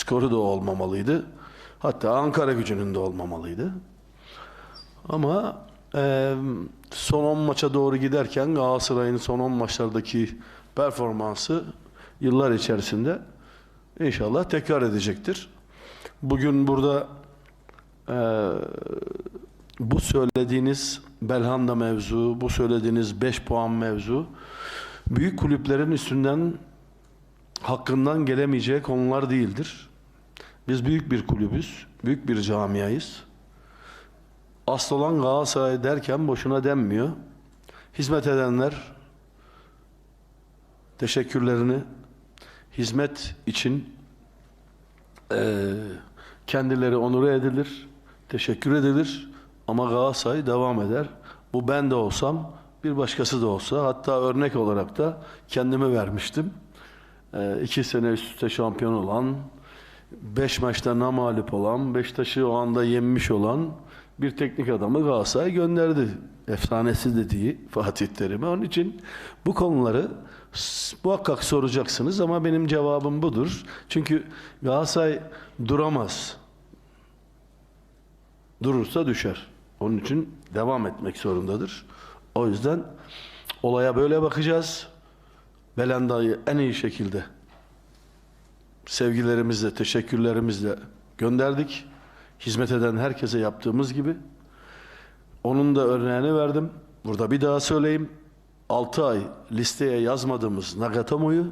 skoru da olmamalıydı. Hatta Ankara gücünün de olmamalıydı. Ama e, son 10 maça doğru giderken Galatasaray'ın son 10 maçlardaki performansı yıllar içerisinde inşallah tekrar edecektir. Bugün burada e, bu söylediğiniz Belhanda mevzu, bu söylediğiniz 5 puan mevzu büyük kulüplerin üstünden hakkından gelemeyeceği konular değildir. Biz büyük bir kulübüz, büyük bir camiayız. Asıl olan Galatasaray derken boşuna denmiyor. Hizmet edenler teşekkürlerini hizmet için eee, kendileri onur edilir, teşekkür edilir ama Galatasaray devam eder. Bu ben de olsam, bir başkası da olsa, hatta örnek olarak da kendimi vermiştim. Eee, iki sene üst üste şampiyon olan, beş maçta namalip olan, Beşiktaş'ı o anda yenmiş olan bir teknik adamı Galatasaray gönderdi. Efsanesi dediği Fatih Terim'e. Onun için bu konuları muhakkak soracaksınız ama benim cevabım budur. Çünkü Galatasaray duramaz. Durursa düşer. Onun için devam etmek zorundadır. O yüzden olaya böyle bakacağız. Belanda'yı en iyi şekilde sevgilerimizle, teşekkürlerimizle gönderdik. Hizmet eden herkese yaptığımız gibi. Onun da örneğini verdim. Burada bir daha söyleyeyim. 6 ay listeye yazmadığımız Nagatomo'yu